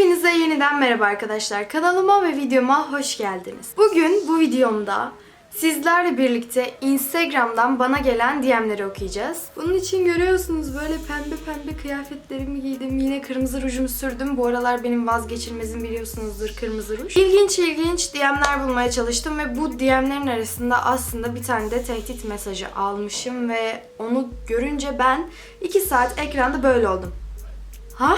Hepinize yeniden merhaba arkadaşlar. Kanalıma ve videoma hoş geldiniz. Bugün bu videomda sizlerle birlikte Instagram'dan bana gelen DM'leri okuyacağız. Bunun için görüyorsunuz böyle pembe pembe kıyafetlerimi giydim. Yine kırmızı rujumu sürdüm. Bu aralar benim vazgeçilmezim biliyorsunuzdur kırmızı ruj. İlginç ilginç DM'ler bulmaya çalıştım ve bu DM'lerin arasında aslında bir tane de tehdit mesajı almışım ve onu görünce ben 2 saat ekranda böyle oldum. Ha?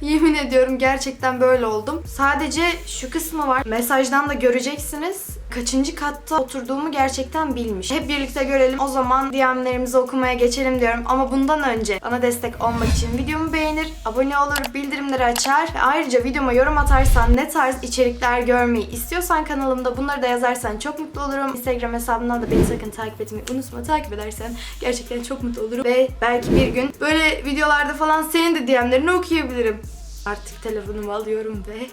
Yemin ediyorum gerçekten böyle oldum. Sadece şu kısmı var. Mesajdan da göreceksiniz. Kaçıncı katta oturduğumu gerçekten bilmiş. Hep birlikte görelim. O zaman DM'lerimizi okumaya geçelim diyorum. Ama bundan önce bana destek olmak için videomu beğenir, abone olur, bildirimleri açar ve ayrıca videoma yorum atarsan ne tarz içerikler görmeyi istiyorsan kanalımda bunları da yazarsan çok mutlu olurum. Instagram hesabımdan da beni sakın takip etmeyi unutma. Takip edersen gerçekten çok mutlu olurum. Ve belki bir gün böyle videolarda falan senin de DM'lerini okuyabilirim. Artık telefonumu alıyorum ve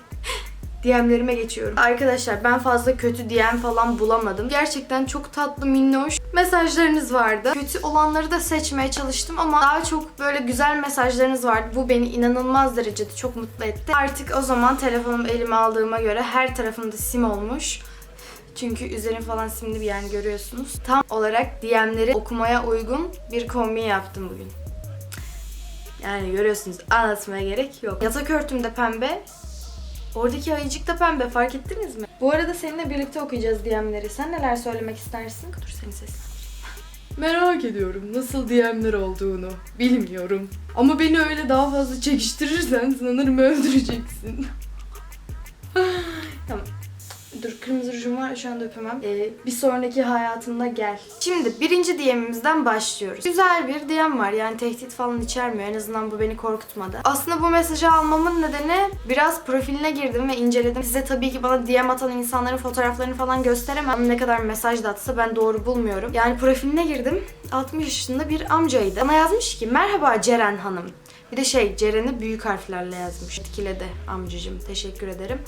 DM'lerime geçiyorum. Arkadaşlar ben fazla kötü DM falan bulamadım. Gerçekten çok tatlı minnoş mesajlarınız vardı. Kötü olanları da seçmeye çalıştım ama daha çok böyle güzel mesajlarınız vardı. Bu beni inanılmaz derecede çok mutlu etti. Artık o zaman telefonumu elime aldığıma göre her tarafımda sim olmuş. Çünkü üzerim falan simli bir yani görüyorsunuz. Tam olarak DM'leri okumaya uygun bir kombin yaptım bugün. Yani görüyorsunuz anlatmaya gerek yok. Yatak örtüm de pembe. Oradaki ayıcık da pembe fark ettiniz mi? Bu arada seninle birlikte okuyacağız DM'leri. Sen neler söylemek istersin? Dur seni seslendir. Merak ediyorum nasıl DM'ler olduğunu. Bilmiyorum. Ama beni öyle daha fazla çekiştirirsen sanırım öldüreceksin. Dur kırmızı rujum var şu anda öpemem. Ee, bir sonraki hayatında gel. Şimdi birinci DM'imizden başlıyoruz. Güzel bir DM var yani tehdit falan içermiyor. En azından bu beni korkutmadı. Aslında bu mesajı almamın nedeni biraz profiline girdim ve inceledim. Size tabii ki bana DM atan insanların fotoğraflarını falan gösteremem. Ne kadar mesaj da atsa ben doğru bulmuyorum. Yani profiline girdim. 60 yaşında bir amcaydı. Bana yazmış ki merhaba Ceren Hanım. Bir de şey Ceren'i büyük harflerle yazmış. Etkiledi amcacım. Teşekkür ederim.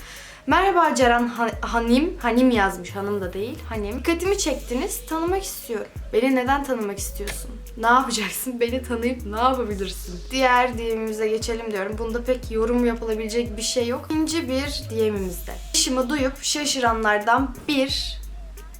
Merhaba Ceren Han- Hanim. Hanim yazmış. Hanım da değil. Hanim. Dikkatimi çektiniz. Tanımak istiyorum. Beni neden tanımak istiyorsun? Ne yapacaksın? Beni tanıyıp ne yapabilirsin? Diğer DM'imize geçelim diyorum. Bunda pek yorum yapılabilecek bir şey yok. İkinci bir DM'imizde. İşimi duyup şaşıranlardan bir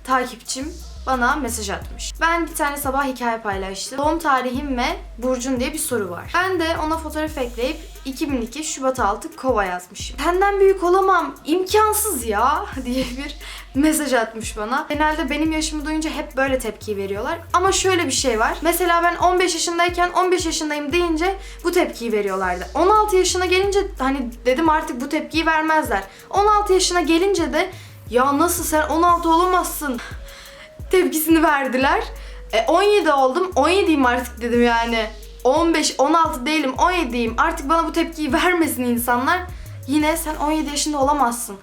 takipçim bana mesaj atmış. Ben bir tane sabah hikaye paylaştım. Doğum tarihim ve burcun diye bir soru var. Ben de ona fotoğraf ekleyip 2002 Şubat 6 kova yazmışım. Senden büyük olamam, imkansız ya diye bir mesaj atmış bana. Genelde benim yaşımı duyunca hep böyle tepki veriyorlar. Ama şöyle bir şey var. Mesela ben 15 yaşındayken 15 yaşındayım deyince bu tepkiyi veriyorlardı. 16 yaşına gelince hani dedim artık bu tepkiyi vermezler. 16 yaşına gelince de ya nasıl sen 16 olamazsın tepkisini verdiler. E, 17 oldum. 17'yim artık dedim yani. 15, 16 değilim. 17'yim. Artık bana bu tepkiyi vermesin insanlar. Yine sen 17 yaşında olamazsın.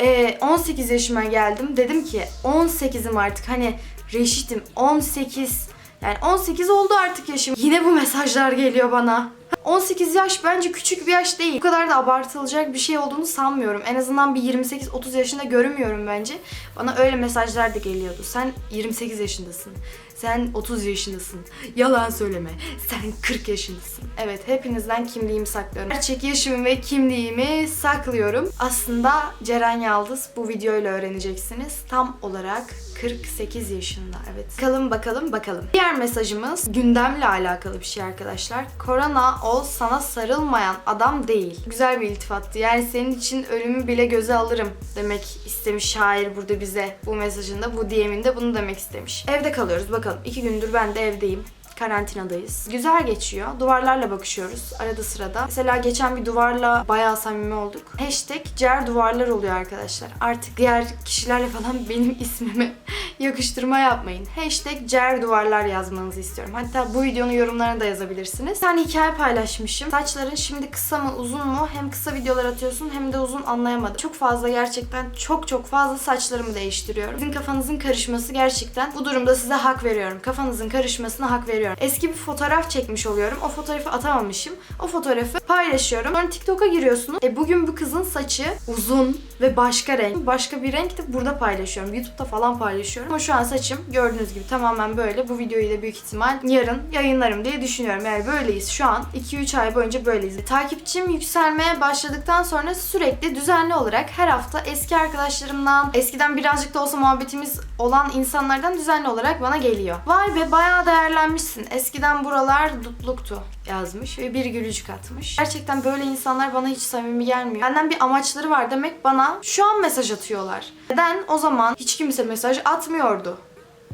E, 18 yaşıma geldim. Dedim ki 18'im artık. Hani reşitim. 18. Yani 18 oldu artık yaşım. Yine bu mesajlar geliyor bana. 18 yaş bence küçük bir yaş değil. Bu kadar da abartılacak bir şey olduğunu sanmıyorum. En azından bir 28-30 yaşında görünmüyorum bence. Bana öyle mesajlar da geliyordu. Sen 28 yaşındasın. Sen 30 yaşındasın. Yalan söyleme. Sen 40 yaşındasın. Evet hepinizden kimliğimi saklıyorum. Gerçek yaşımı ve kimliğimi saklıyorum. Aslında Ceren Yaldız bu videoyla öğreneceksiniz. Tam olarak 48 yaşında. Evet. Bakalım bakalım bakalım. Diğer mesajımız gündemle alakalı bir şey arkadaşlar. Korona ol sana sarılmayan adam değil. Güzel bir iltifattı. Yani senin için ölümü bile göze alırım demek istemiş şair burada bize bu mesajında. Bu DM'inde bunu demek istemiş. Evde kalıyoruz bakalım. İki gündür ben de evdeyim karantinadayız. Güzel geçiyor. Duvarlarla bakışıyoruz arada sırada. Mesela geçen bir duvarla bayağı samimi olduk. Hashtag ciğer duvarlar oluyor arkadaşlar. Artık diğer kişilerle falan benim ismimi yakıştırma yapmayın. Hashtag ciğer duvarlar yazmanızı istiyorum. Hatta bu videonun yorumlarına da yazabilirsiniz. Bir tane hikaye paylaşmışım. Saçların şimdi kısa mı uzun mu? Hem kısa videolar atıyorsun hem de uzun anlayamadım. Çok fazla gerçekten çok çok fazla saçlarımı değiştiriyorum. Sizin kafanızın karışması gerçekten bu durumda size hak veriyorum. Kafanızın karışmasına hak veriyorum. Eski bir fotoğraf çekmiş oluyorum. O fotoğrafı atamamışım. O fotoğrafı paylaşıyorum. Sonra TikTok'a giriyorsunuz. E bugün bu kızın saçı uzun ve başka renk. Başka bir renk de burada paylaşıyorum. YouTube'da falan paylaşıyorum. Ama şu an saçım gördüğünüz gibi tamamen böyle. Bu videoyu da büyük ihtimal yarın yayınlarım diye düşünüyorum. Yani böyleyiz şu an. 2-3 ay boyunca böyleyiz. Takipçim yükselmeye başladıktan sonra sürekli düzenli olarak her hafta eski arkadaşlarımdan, eskiden birazcık da olsa muhabbetimiz olan insanlardan düzenli olarak bana geliyor. Vay be bayağı değerlenmişsin. Eskiden buralar dutluktu yazmış ve bir gülücük atmış. Gerçekten böyle insanlar bana hiç samimi gelmiyor. Benden bir amaçları var demek bana şu an mesaj atıyorlar. Neden o zaman hiç kimse mesaj atmıyordu?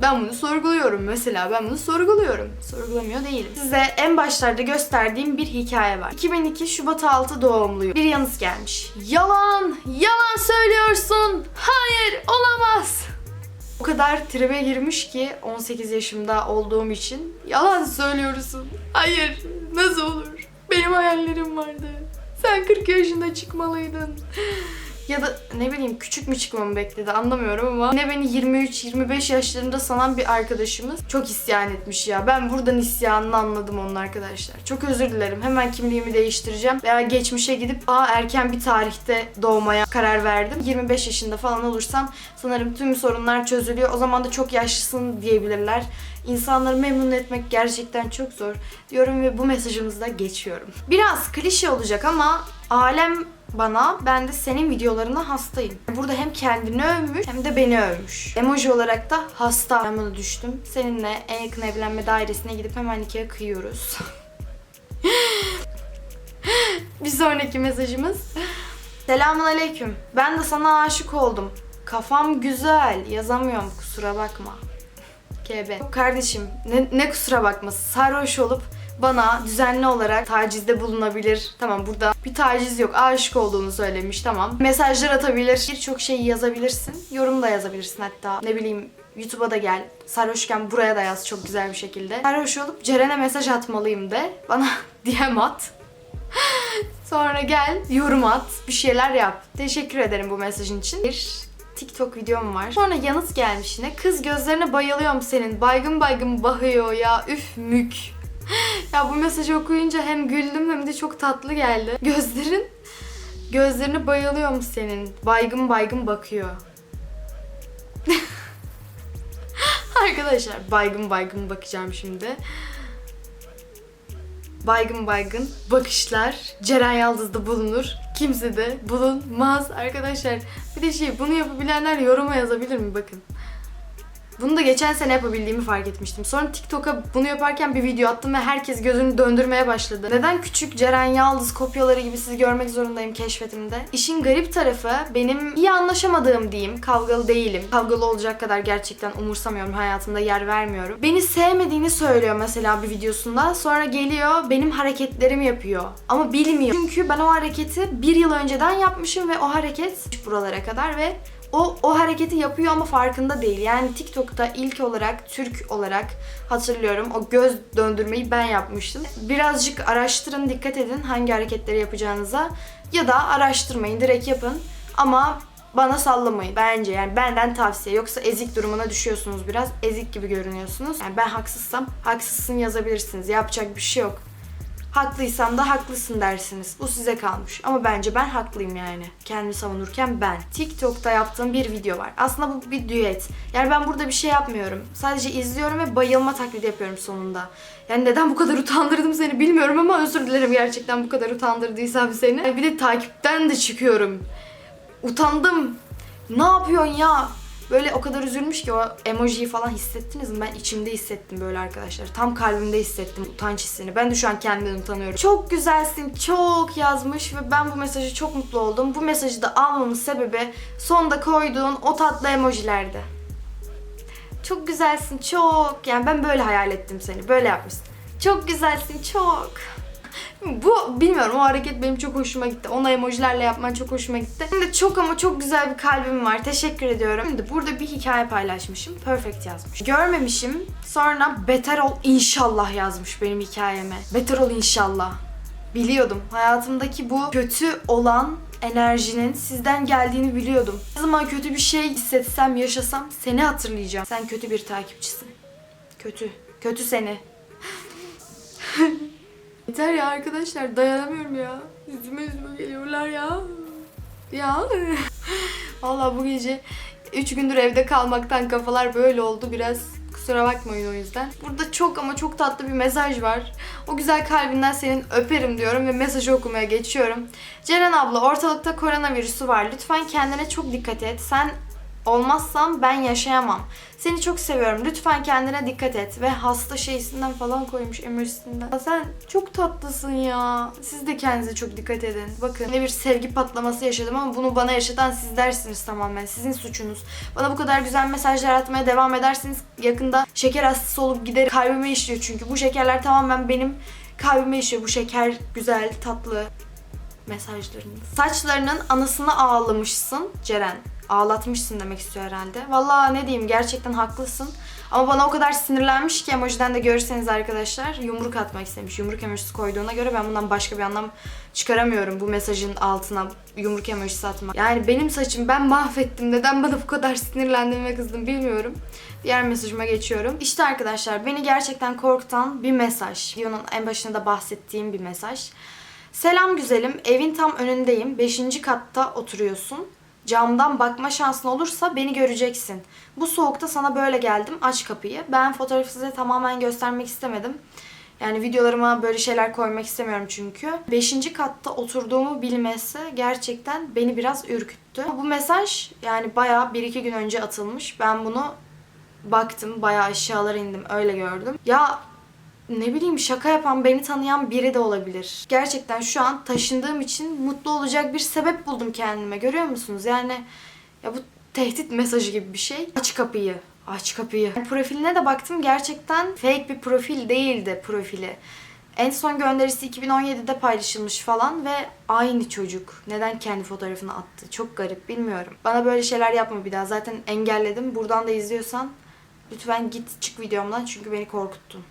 Ben bunu sorguluyorum mesela. Ben bunu sorguluyorum. Sorgulamıyor değilim. Size en başlarda gösterdiğim bir hikaye var. 2002 Şubat 6 doğumluyum. Bir yanıt gelmiş. Yalan! Yalan söylüyorsun! Hayır! Olamaz! O kadar tribe girmiş ki 18 yaşımda olduğum için yalan söylüyorsun. Hayır, nasıl olur? Benim hayallerim vardı. Sen 40 yaşında çıkmalıydın. Ya da ne bileyim küçük mü çıkmamı bekledi anlamıyorum ama yine beni 23-25 yaşlarında sanan bir arkadaşımız çok isyan etmiş ya. Ben buradan isyanını anladım onun arkadaşlar. Çok özür dilerim. Hemen kimliğimi değiştireceğim veya geçmişe gidip aa erken bir tarihte doğmaya karar verdim. 25 yaşında falan olursam sanırım tüm sorunlar çözülüyor. O zaman da çok yaşlısın diyebilirler. İnsanları memnun etmek gerçekten çok zor diyorum ve bu mesajımızı da geçiyorum. Biraz klişe olacak ama alem bana, ben de senin videolarına hastayım. Burada hem kendini övmüş hem de beni övmüş. Emoji olarak da hasta. Ben bunu düştüm. Seninle en yakın evlenme dairesine gidip hemen nikah kıyıyoruz. Bir sonraki mesajımız. Selamun aleyküm. Ben de sana aşık oldum. Kafam güzel. Yazamıyorum kusura bakma. KB. Kardeşim ne, ne kusura bakması. Sarhoş olup bana düzenli olarak tacizde bulunabilir. Tamam burada bir taciz yok. Aşık olduğunu söylemiş tamam. Mesajlar atabilir. Birçok şeyi yazabilirsin. Yorum da yazabilirsin hatta. Ne bileyim YouTube'a da gel. Sarhoşken buraya da yaz çok güzel bir şekilde. Sarhoş olup Ceren'e mesaj atmalıyım de. Bana DM at. Sonra gel yorum at. Bir şeyler yap. Teşekkür ederim bu mesajın için. Bir TikTok videom var. Sonra yanıt gelmiş yine. Kız gözlerine bayılıyorum senin. Baygın baygın bakıyor ya. Üf mük. ya bu mesajı okuyunca hem güldüm hem de çok tatlı geldi. Gözlerin gözlerine bayılıyorum senin. Baygın baygın bakıyor. Arkadaşlar baygın baygın bakacağım şimdi. Baygın baygın bakışlar Ceren Yaldız'da bulunur. Kimse de bulunmaz arkadaşlar. Bir de şey bunu yapabilenler yoruma yazabilir mi bakın. Bunu da geçen sene yapabildiğimi fark etmiştim. Sonra TikTok'a bunu yaparken bir video attım ve herkes gözünü döndürmeye başladı. Neden küçük Ceren Yaldız kopyaları gibi sizi görmek zorundayım keşfetimde? İşin garip tarafı benim iyi anlaşamadığım diyeyim. Kavgalı değilim. Kavgalı olacak kadar gerçekten umursamıyorum. Hayatımda yer vermiyorum. Beni sevmediğini söylüyor mesela bir videosunda. Sonra geliyor benim hareketlerimi yapıyor. Ama bilmiyor. Çünkü ben o hareketi bir yıl önceden yapmışım ve o hareket buralara kadar ve o, o hareketi yapıyor ama farkında değil. Yani TikTok'ta ilk olarak, Türk olarak hatırlıyorum o göz döndürmeyi ben yapmıştım. Birazcık araştırın, dikkat edin hangi hareketleri yapacağınıza. Ya da araştırmayın, direkt yapın. Ama bana sallamayın bence yani benden tavsiye yoksa ezik durumuna düşüyorsunuz biraz ezik gibi görünüyorsunuz yani ben haksızsam haksızsın yazabilirsiniz yapacak bir şey yok Haklıysam da haklısın dersiniz. Bu size kalmış. Ama bence ben haklıyım yani. Kendimi savunurken ben. TikTok'ta yaptığım bir video var. Aslında bu bir düet. Yani ben burada bir şey yapmıyorum. Sadece izliyorum ve bayılma taklidi yapıyorum sonunda. Yani neden bu kadar utandırdım seni bilmiyorum ama özür dilerim gerçekten bu kadar utandırdıysam seni. Bir de takipten de çıkıyorum. Utandım. Ne yapıyorsun ya? Böyle o kadar üzülmüş ki o emojiyi falan hissettiniz mi? Ben içimde hissettim böyle arkadaşlar. Tam kalbimde hissettim utanç hissini. Ben de şu an kendimden utanıyorum. Çok güzelsin, çok yazmış ve ben bu mesajı çok mutlu oldum. Bu mesajı da almamın sebebi sonda koyduğun o tatlı emojilerdi. Çok güzelsin, çok. Yani ben böyle hayal ettim seni. Böyle yapmışsın. Çok güzelsin, çok. Bu bilmiyorum o hareket benim çok hoşuma gitti. Ona emojilerle yapman çok hoşuma gitti. Şimdi çok ama çok güzel bir kalbim var. Teşekkür ediyorum. Şimdi burada bir hikaye paylaşmışım. Perfect yazmış. Görmemişim. Sonra beter ol inşallah yazmış benim hikayeme. Beter ol inşallah. Biliyordum. Hayatımdaki bu kötü olan enerjinin sizden geldiğini biliyordum. Ne zaman kötü bir şey hissetsem, yaşasam seni hatırlayacağım. Sen kötü bir takipçisin. Kötü. Kötü seni. Yeter ya arkadaşlar dayanamıyorum ya. Yüzüme yüzüme geliyorlar ya. Ya. Vallahi bu gece Üç gündür evde kalmaktan kafalar böyle oldu biraz. Kusura bakmayın o yüzden. Burada çok ama çok tatlı bir mesaj var. O güzel kalbinden senin öperim diyorum ve mesajı okumaya geçiyorum. Ceren abla ortalıkta koronavirüsü var. Lütfen kendine çok dikkat et. Sen olmazsam ben yaşayamam. Seni çok seviyorum. Lütfen kendine dikkat et. Ve hasta şeysinden falan koymuş emojisinden. Sen çok tatlısın ya. Siz de kendinize çok dikkat edin. Bakın ne bir sevgi patlaması yaşadım ama bunu bana yaşatan sizlersiniz tamamen. Sizin suçunuz. Bana bu kadar güzel mesajlar atmaya devam ederseniz yakında şeker hastası olup gider kalbime işliyor çünkü. Bu şekerler tamamen benim kalbime işliyor. Bu şeker güzel, tatlı mesajlarınız. Saçlarının anısını ağlamışsın Ceren. Ağlatmışsın demek istiyor herhalde. Vallahi ne diyeyim gerçekten haklısın. Ama bana o kadar sinirlenmiş ki emojiden de görürseniz arkadaşlar yumruk atmak istemiş. Yumruk emojisi koyduğuna göre ben bundan başka bir anlam çıkaramıyorum bu mesajın altına yumruk emojisi atmak. Yani benim saçım ben mahvettim. Neden bana bu kadar sinirlendim ve kızdım bilmiyorum. Diğer mesajıma geçiyorum. İşte arkadaşlar beni gerçekten korkutan bir mesaj. Videonun en başında da bahsettiğim bir mesaj. Selam güzelim, evin tam önündeyim. Beşinci katta oturuyorsun. Camdan bakma şansın olursa beni göreceksin. Bu soğukta sana böyle geldim. Aç kapıyı. Ben fotoğrafı size tamamen göstermek istemedim. Yani videolarıma böyle şeyler koymak istemiyorum çünkü. Beşinci katta oturduğumu bilmesi gerçekten beni biraz ürküttü. Bu mesaj yani bayağı bir iki gün önce atılmış. Ben bunu baktım bayağı aşağılara indim öyle gördüm. Ya ne bileyim şaka yapan beni tanıyan biri de olabilir. Gerçekten şu an taşındığım için mutlu olacak bir sebep buldum kendime. Görüyor musunuz? Yani ya bu tehdit mesajı gibi bir şey. Aç kapıyı. Aç kapıyı. Profiline de baktım gerçekten fake bir profil değildi profili. En son gönderisi 2017'de paylaşılmış falan ve aynı çocuk. Neden kendi fotoğrafını attı? Çok garip bilmiyorum. Bana böyle şeyler yapma bir daha. Zaten engelledim. Buradan da izliyorsan lütfen git çık videomdan çünkü beni korkuttun.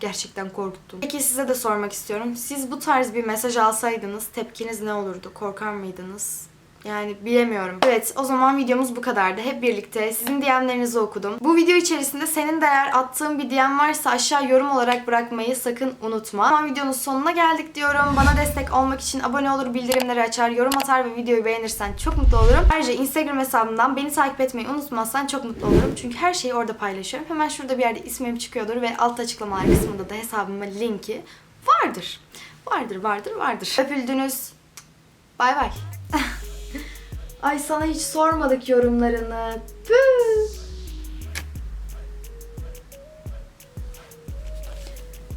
Gerçekten korkuttun. Peki size de sormak istiyorum. Siz bu tarz bir mesaj alsaydınız tepkiniz ne olurdu? Korkar mıydınız? Yani bilemiyorum. Evet o zaman videomuz bu kadardı. Hep birlikte sizin DM'lerinizi okudum. Bu video içerisinde senin de eğer attığın bir DM varsa aşağı yorum olarak bırakmayı sakın unutma. Tamam videonun sonuna geldik diyorum. Bana destek olmak için abone olur, bildirimleri açar, yorum atar ve videoyu beğenirsen çok mutlu olurum. Ayrıca Instagram hesabımdan beni takip etmeyi unutmazsan çok mutlu olurum. Çünkü her şeyi orada paylaşıyorum. Hemen şurada bir yerde ismim çıkıyordur ve altta açıklamalar kısmında da hesabımın linki vardır. Vardır, vardır, vardır. Öpüldünüz. Bay bay. Ay sana hiç sormadık yorumlarını. Püh.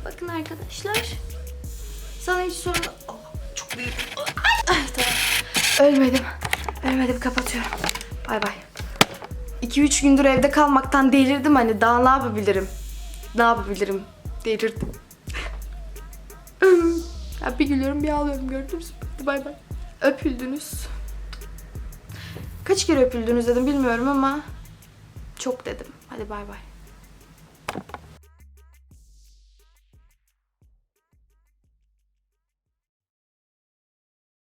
Bakın arkadaşlar. Sana hiç sormadık. Allah, çok büyük. Ay, ay tamam. Ölmedim. Ölmedim kapatıyorum. Bay bay. 2-3 gündür evde kalmaktan delirdim hani daha ne yapabilirim? Ne yapabilirim? Delirdim. ya bir gülüyorum bir ağlıyorum gördünüz mü? Bay bay. Öpüldünüz. Kaç kere öpüldünüz dedim bilmiyorum ama çok dedim. Hadi bay bay.